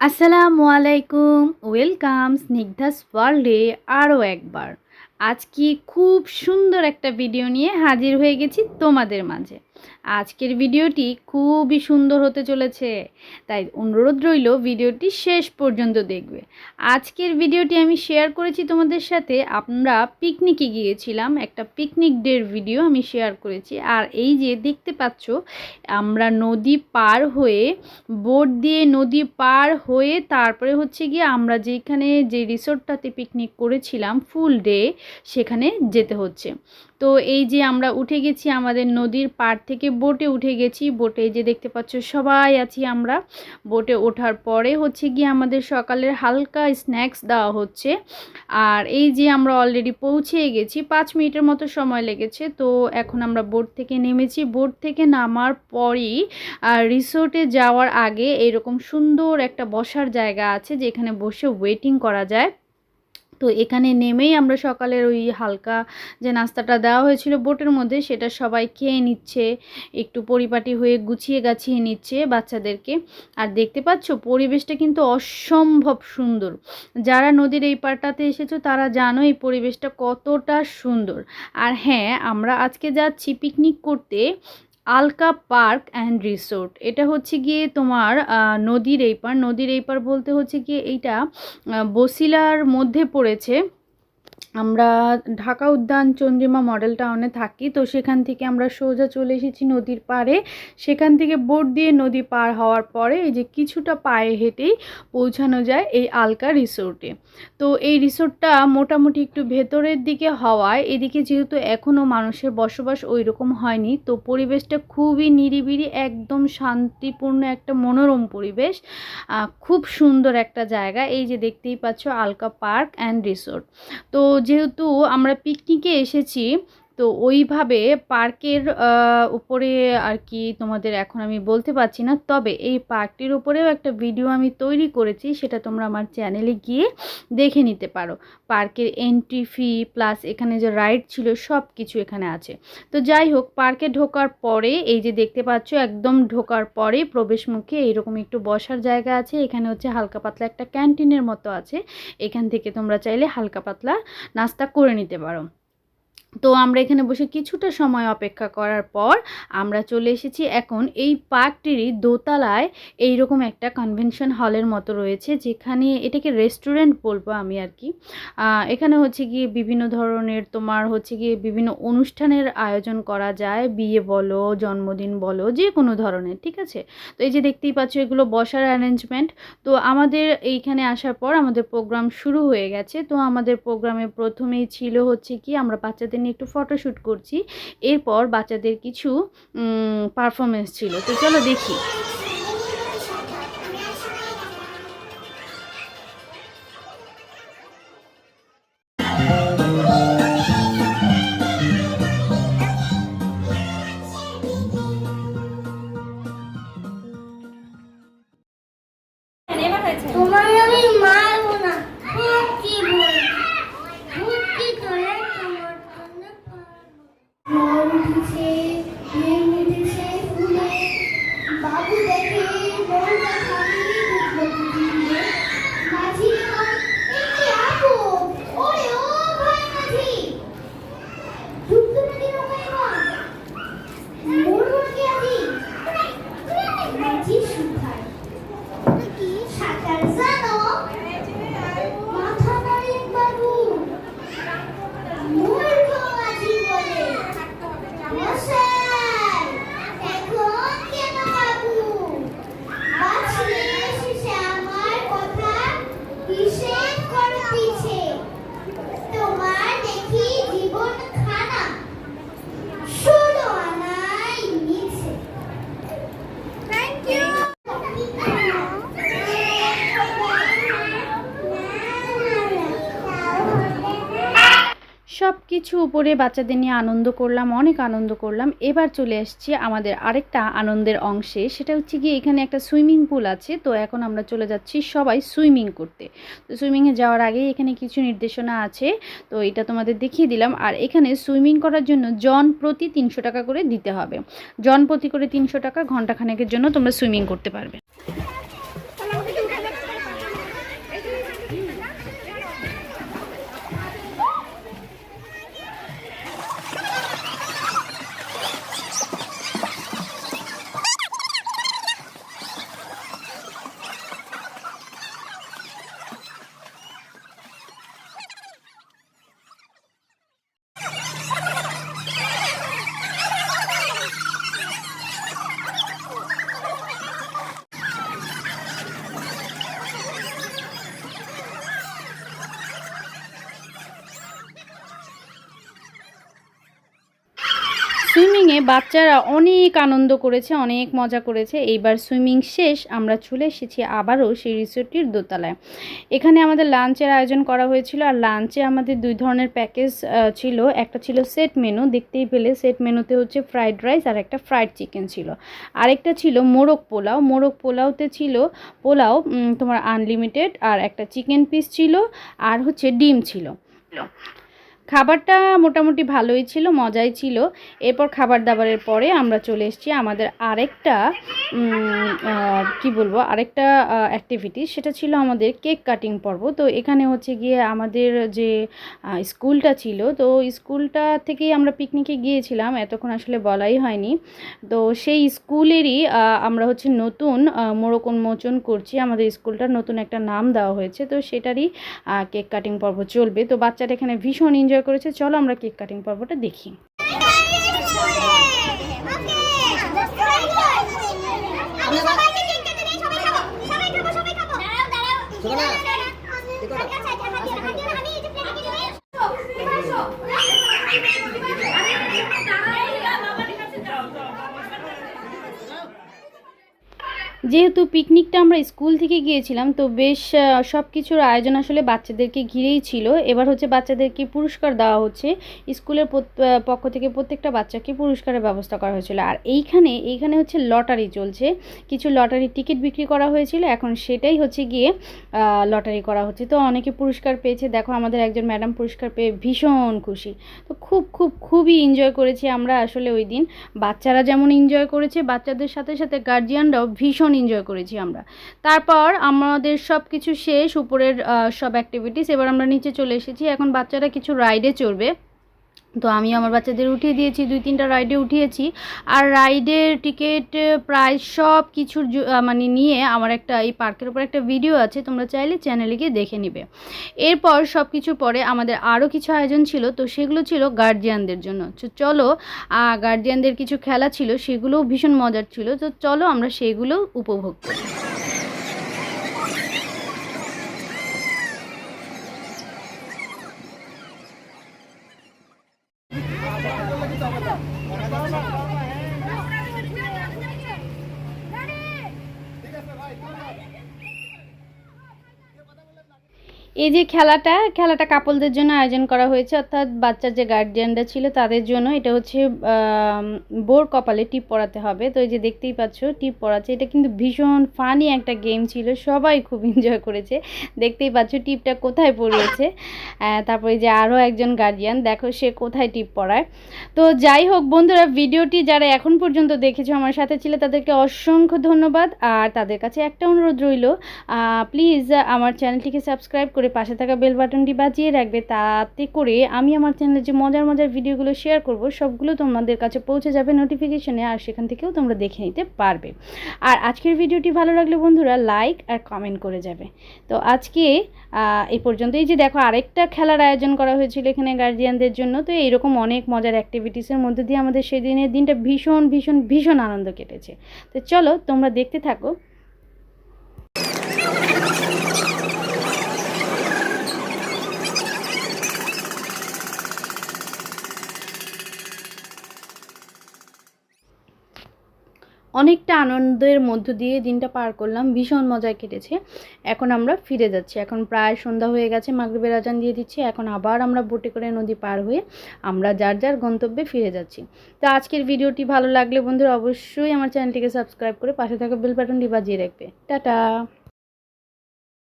আসসালামু আলাইকুম। ওয়েলকাম স্নিগ্ধাস ওয়ার্ল্ডে আরও একবার। আজকে খুব সুন্দর একটা ভিডিও নিয়ে হাজির হয়ে গেছি তোমাদের মাঝে। আজকের ভিডিওটি খুবই সুন্দর হতে চলেছে। তাই অনুরোধ রইল ভিডিওটি শেষ পর্যন্ত দেখবে। আজকের ভিডিওটি আমি শেয়ার করেছি তোমাদের সাথে। আমরা পিকনিকে গিয়েছিলাম, একটা পিকনিক ডের ভিডিও আমি শেয়ার করেছি। আর এই যে দেখতে পাচ্ছ, আমরা নদী পার হয়ে, বোট দিয়ে নদী পার হয়ে, তারপরে হচ্ছে গিয়ে আমরা যেখানে যে রিসোর্টটাতে পিকনিক করেছিলাম, ফুল ডে, সেখানে যেতে হচ্ছে। তো এই যে আমরা উঠে গেছি আমাদের নদীর পাড় থেকে বোটে উঠে গেছি। বোটে যে দেখতে পাচ্ছ সবাই আছি আমরা। বোটে ওঠার পরে হচ্ছে গিয়ে আমাদের সকালের হালকা স্ন্যাক্স দেওয়া হচ্ছে। আর এই যে আমরা অলরেডি পৌঁছে গেছি, পাঁচ মিনিটের মতো সময় লেগেছে। তো এখন আমরা বোট থেকে নেমেছি। বোট থেকে নামার পরই রিসোর্টে যাওয়ার আগে এরকম সুন্দর একটা বসার জায়গা আছে যেখানে বসে ওয়েটিং করা যায়। তো এখানে নেমেই আমরা সকালের ওই হালকা যে নাস্তাটা দেওয়া হয়েছিল বোটের মধ্যে, সেটা সবাই খেয়ে নিচ্ছে, একটু পরিপাটি হয়ে গুছিয়ে গাছিয়ে নিচ্ছে বাচ্চাদেরকে। আর দেখতে পাচ্ছ, পরিবেশটা কিন্তু অসম্ভব সুন্দর। যারা নদীর এই পাড়টাতে এসেছ, তারা জানো এই পরিবেশটা কতটা সুন্দর। আর হ্যাঁ আমরা আজকে যাচ্ছি পিকনিক করতে। Alka park and resort. এটা হচ্ছে গিয়ে তোমার নদীর এইপার। নদীর এইপার বলতে হচ্ছে গিয়ে এইটা বসিলার মধ্যে পড়েছে। আমরা ঢাকা উদ্যান চন্দ্রিমা মডেল টাউনে থাকি, তো সেখান থেকে আমরা সোজা চলে এসেছি নদীর পাড়ে। সেখান থেকে বোট দিয়ে নদী পার হওয়ার পরে এই যে কিছুটা পায়ে হেঁটেই পৌঁছানো যায় এই আলকা রিসোর্টে। তো এই রিসোর্টটা মোটামুটি একটু ভেতরের দিকে হওয়ায়, এদিকে যেহেতু এখনও মানুষের বসবাস ওই রকম হয়নি, তো পরিবেশটা খুবই নিরিবিলি, একদম শান্তিপূর্ণ একটা মনোরম পরিবেশ খুব সুন্দর একটা জায়গা। এই যে দেখতেই পাচ্ছ আলকা পার্ক অ্যান্ড রিসোর্ট। তো যেহেতু আমরা পিকনিকে এসেছি তো ওইভাবে পার্কের উপরে আর কি তোমাদের এখন আমি বলতে পারছি না। তবে এই পার্কটির উপরেও একটা ভিডিও আমি তৈরি করেছি, সেটা তোমরা আমার চ্যানেলে গিয়ে দেখে নিতে পারো। পার্কের এন্ট্রি ফি প্লাস এখানে যে রাইড ছিল সব কিছু এখানে আছে। তো যাই হোক, পার্কে ঢোকার পরে, এই যে দেখতে পাচ্ছ, একদম ঢোকার পরে প্রবেশ মুখে এইরকম একটু বসার জায়গা আছে। এখানে হচ্ছে হালকা পাতলা একটা ক্যান্টিনের মতো আছে। এখান থেকে তোমরা চাইলে হালকা পাতলা নাস্তা করে নিতে পারো। তো আমরা এখানে বসে কিছুটা সময় অপেক্ষা করার পর আমরা চলে এসেছি এখন এই পার্কটিরই দোতলায় এইরকম একটা কনভেনশন হলের মতো রয়েছে যেখানে এটাকে রেস্টুরেন্ট বলব আমি আর কি। এখানে হচ্ছে গিয়ে বিভিন্ন ধরনের তোমার হচ্ছে গিয়ে বিভিন্ন অনুষ্ঠানের আয়োজন করা যায়, বিয়ে বলো, জন্মদিন বলো যে কোনো ধরনের, ঠিক আছে? তো এই যে দেখতেই পাচ্ছ এগুলো বসার অ্যারেঞ্জমেন্ট তো আমাদের এইখানে আসার পর আমাদের প্রোগ্রাম শুরু হয়ে গেছে। তো আমাদের প্রোগ্রামে প্রথমেই ছিল হচ্ছে কি, আমরা বাচ্চাদের নিয়ে একটু ফটোশ্যুট করছি। এরপর বাচ্চাদের কিছু পারফরমেন্স ছিল। তো চলো দেখি। কিছু উপরে বাচ্চাদের নিয়ে আনন্দ করলাম, অনেক আনন্দ করলাম। এবার চলে আসছি আমাদের আরেকটা আনন্দের অংশে। সেটা হচ্ছে গিয়ে এখানে একটা সুইমিং পুল আছে। তো এখন আমরা চলে যাচ্ছি সবাই সুইমিং করতে। তো সুইমিংয়ে যাওয়ার আগেই এখানে কিছু নির্দেশনা আছে। তো এটা তোমাদের দেখিয়ে দিলাম। আর এখানে সুইমিং করার জন্য জন প্রতি তিনশো টাকা করে দিতে হবে। জন প্রতি করে তিনশো টাকা ঘন্টাখানেকের জন্য তোমরা সুইমিং করতে পারবে। বাচ্চারা অনেক আনন্দ করেছে, অনেক মজা করেছে। এইবার সুইমিং শেষ, আমরা চলে এসেছি আবারও সেই রিসোর্টটির দোতলায়। এখানে আমাদের লাঞ্চের আয়োজন করা হয়েছিল, আর লাঞ্চে আমাদের দুই ধরনের প্যাকেজ ছিল। একটা ছিল সেট মেনু, দেখতেই পেলে সেট মেনুতে হচ্ছে ফ্রাইড রাইস আর একটা ফ্রাইড চিকেন ছিল। আরেকটা ছিল মোরগ পোলাও, মোরগ পোলাওতে ছিল পোলাও তোমার আনলিমিটেড, আর একটা চিকেন পিস ছিল, আর হচ্ছে ডিম ছিল। খাবারটা মোটামুটি ভালোই ছিল মজাই ছিল। এরপর খাবার দাবারের পরে আমরা চলে এসেছি আমাদের আরেকটা কি বলব আরেকটা অ্যাক্টিভিটি সেটা ছিল আমাদের কেক কাটিং পর্ব। তো এখানে হচ্ছে গিয়ে আমাদের যে স্কুলটা ছিল তো স্কুলটা থেকেই আমরা পিকনিকে গিয়েছিলাম এতক্ষণ আসলে বলাই হয়নি। তো সেই স্কুলেরই আমরা হচ্ছে নতুন আহ, মোড়ক উন্মোচন করছি। আমাদের স্কুলটার নতুন একটা নাম দেওয়া হয়েছে তো সেটারই কেক কাটিং পর্ব চলবে। তো বাচ্চারা এখানে ভীষণ এনজয় করেছে চলো আমরা কেক কাটিং পর্বটা দেখি আমি সবাইকে কেক কেটে দিই সবাই খাব সবাই খাব সবাই খাব দাঁড়াও দাঁড়াও শোনো না। আচ্ছা আচ্ছা হাত দিয়ে হাত দিয়ে আমি এই যে প্লেটে দিয়ে দিই যেহেতু পিকনিকটা আমরা স্কুল থেকে গিয়েছিলাম, তো বেশ সব কিছুর আয়োজন আসলে বাচ্চাদেরকে ঘিরেই ছিল। এবার হচ্ছে বাচ্চাদেরকে পুরস্কার দেওয়া হচ্ছে। স্কুলের পক্ষ থেকে প্রত্যেকটা বাচ্চাকে পুরস্কারের ব্যবস্থা করা হয়েছিল। আর এইখানে এইখানে হচ্ছে লটারি চলছে। কিছু লটারি টিকিট বিক্রি করা হয়েছিল। এখন সেটাই হচ্ছে গিয়ে লটারি করা হচ্ছে। তো অনেকে পুরস্কার পেয়েছে। দেখো, আমাদের একজন ম্যাডাম পুরস্কার পেয়ে ভীষণ খুশি। তো খুব খুব, খুবই এনজয় করেছি আমরা আসলে ওই দিন। বাচ্চারা যেমন এনজয় করেছে, বাচ্চাদের সাথে সাথে গার্জিয়ানরাও ভীষণ এনজয় করেছি আমরা। তারপর আমাদের সব কিছু শেষ, উপরের সব অ্যাক্টিভিটিস এবার আমরা নিচে চলে এসেছি। এখন বাচ্চারা কিছু রাইডে চড়বে। তো আমি আমার বাচ্চাদের উঠিয়ে দিয়েছি, দুই তিনটা রাইডে উঠিয়েছি। আর রাইডের টিকিট প্রাইস সব কিছুর মানে নিয়ে আমার একটা এই পার্কের উপর একটা ভিডিও আছে, তোমরা চাইলে চ্যানেলে গিয়ে দেখে নিবে। এরপর সব কিছুর পরে আমাদের আরও কিছু আয়োজন ছিল, তো সেগুলো ছিল গার্জিয়ানদের জন্য। তো চলো গার্জিয়ানদের কিছু খেলা ছিল, সেগুলোও ভীষণ মজার ছিল, তো চলো আমরা সেগুলো উপভোগ করি। Come on. এই যে খেলাটা খেলাটা কাপলদের জন্য আয়োজন করা হয়েছে, অর্থাৎ বাচ্চার যে গার্জিয়ানরা ছিল তাদের জন্য এটা হচ্ছে বোর কপালে টিপ পড়াতে হবে। তো এই যে দেখতেই পাচ্ছ, টিপ পড়াচ্ছে এটা কিন্তু ভীষণ ফানি একটা গেম ছিল, সবাই খুব এনজয় করেছে। দেখতেই পাচ্ছ টিপটা কোথায় পড়েছে তারপরে যে আরও একজন গার্জিয়ান দেখো সে কোথায় টিপ পড়ায় তো যাই হোক বন্ধুরা, ভিডিওটি যারা এখন পর্যন্ত দেখেছ আমার সাথে ছিল, তাদেরকে অসংখ্য ধন্যবাদ। আর তাদের কাছে একটা অনুরোধ রইল প্লিজ আমার চ্যানেলটিকে সাবস্ক্রাইব করে পাশে থাকা বেল বাটনটি বাজিয়ে রাখবে, তাতে করে আমি আমার চ্যানেলে যে মজার মজার ভিডিওগুলো শেয়ার করব, সবগুলো তোমাদের কাছে পৌঁছে যাবে নোটিফিকেশনে আর সেখান থেকেও তোমরা দেখে নিতে পারবে। আর আজকের ভিডিওটি ভালো লাগলে বন্ধুরা লাইক আর কমেন্ট করে যাবে। তো আজকে এই পর্যন্ত। এই যে দেখো, আরেকটা খেলার আয়োজন করা হয়েছিল এখানে গার্জিয়ানদের জন্য। তো এইরকম অনেক মজার অ্যাক্টিভিটিসের মধ্যে দিয়ে আমাদের সেদিনের দিনটা ভীষণ ভীষণ ভীষণ আনন্দ কেটেছে। তো চলো, তোমরা দেখতে থাকো। অনেকটা আনন্দের মধ্য দিয়ে দিনটা পার করলাম। ভীষণ মজায় কেটেছে। এখন আমরা ফিরে যাচ্ছি। এখন প্রায় সন্ধ্যা হয়ে গেছে, মাগরীবের আজান দিয়ে দিচ্ছি। এখন আবার আমরা বোটে করে নদী পার হয়ে আমরা যার যার গন্তব্যে ফিরে যাচ্ছি। তো আজকের ভিডিওটি ভালো লাগলে বন্ধুরা অবশ্যই আমার চ্যানেলটিকে সাবস্ক্রাইব করে পাশে থাকা বেল বাটনটি বাজিয়ে রাখবে। টাটা!